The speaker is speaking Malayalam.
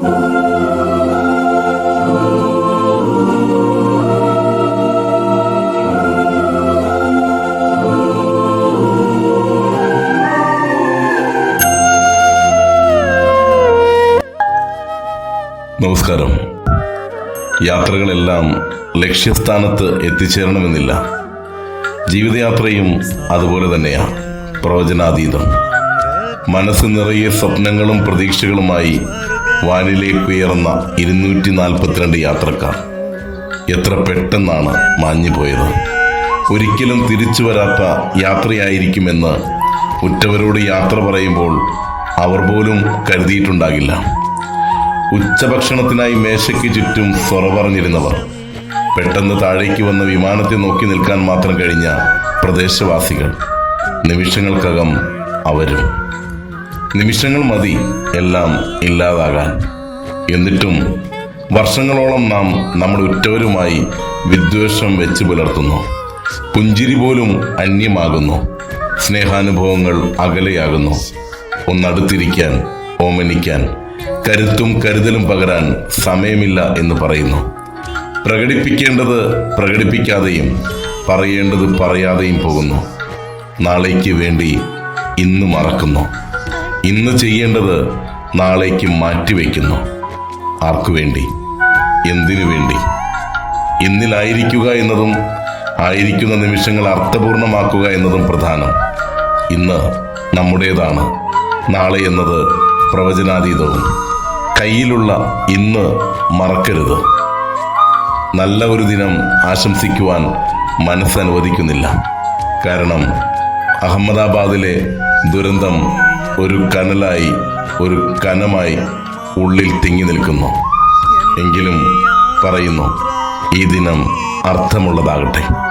നമസ്കാരം. യാത്രകളെല്ലാം ലക്ഷ്യസ്ഥാനത്ത് എത്തിച്ചേരണമെന്നില്ല. ജീവിതയാത്രയും അതുപോലെ തന്നെയാണ് പ്രവചനാതീതം. മനസ്സ് നിറയെ സ്വപ്നങ്ങളും പ്രതീക്ഷകളുമായി വാനിലേക്ക് ഉയർന്ന ഇരുന്നൂറ്റി നാൽപ്പത്തിരണ്ട് യാത്രക്കാർ. എത്ര പെട്ടെന്നാണ് മാഞ്ഞു പോയത്. ഒരിക്കലും തിരിച്ചു വരാത്ത യാത്രയായിരിക്കുമെന്ന് ഉറ്റവരോട് യാത്ര പറയുമ്പോൾ അവർ പോലും കരുതിയിട്ടുണ്ടാകില്ല. ഉച്ചഭക്ഷണത്തിനായി മേശയ്ക്ക് ചുറ്റും സ്വറ പറഞ്ഞിരുന്നവർ പെട്ടെന്ന് താഴേക്ക് വന്ന വിമാനത്തെ നോക്കി നിൽക്കാൻ മാത്രം കഴിഞ്ഞ പ്രദേശവാസികൾ. നിമിഷങ്ങൾക്കകം അവരും നിമിഷങ്ങൾ മതി എല്ലാം ഇല്ലാതാകാൻ. എന്നിട്ടും വർഷങ്ങളോളം നാം നമ്മുടെ ഉറ്റവരുമായി വിദ്വേഷം വെച്ച് പുലർത്തുന്നു. പുഞ്ചിരി പോലും അന്യമാകുന്നു. സ്നേഹാനുഭവങ്ങൾ അകലെയാകുന്നു. ഒന്നടുത്തിരിക്കാൻ ഓമനിക്കാൻ കരുത്തും കരുതലും പകരാൻ സമയമില്ല എന്ന് പറയുന്നു. പ്രകടിപ്പിക്കേണ്ടത് പ്രകടിപ്പിക്കാതെയും പറയേണ്ടത് പറയാതെയും പോകുന്നു. നാളേക്ക് വേണ്ടി ഇന്ന് മറക്കുന്നു. ഇന്ന് ചെയ്യേണ്ടത് നാളേക്ക് മാറ്റിവെക്കുന്നു. ആർക്കു വേണ്ടി? എന്തിനു വേണ്ടി? ഇന്നിലായിരിക്കുക എന്നതും ആയിരിക്കുന്ന നിമിഷങ്ങൾ അർത്ഥപൂർണമാക്കുക എന്നതും പ്രധാനം. ഇന്ന് നമ്മുടേതാണ്. നാളെ എന്നത് പ്രവചനാതീതവും. കയ്യിലുള്ള ഇന്ന് മറക്കരുത്. നല്ല ഒരു ദിനം ആശംസിക്കുവാൻ മനസ്സനുവദിക്കുന്നില്ല കാരണം അഹമ്മദാബാദിലെ ദുരന്തം ഒരു കനലായി ഒരു കനമായി ഉള്ളിൽ തിങ്ങി നിൽക്കുന്നു. എങ്കിലും പറയുന്നു ഈ ദിനം അർത്ഥമുള്ളതാകട്ടെ.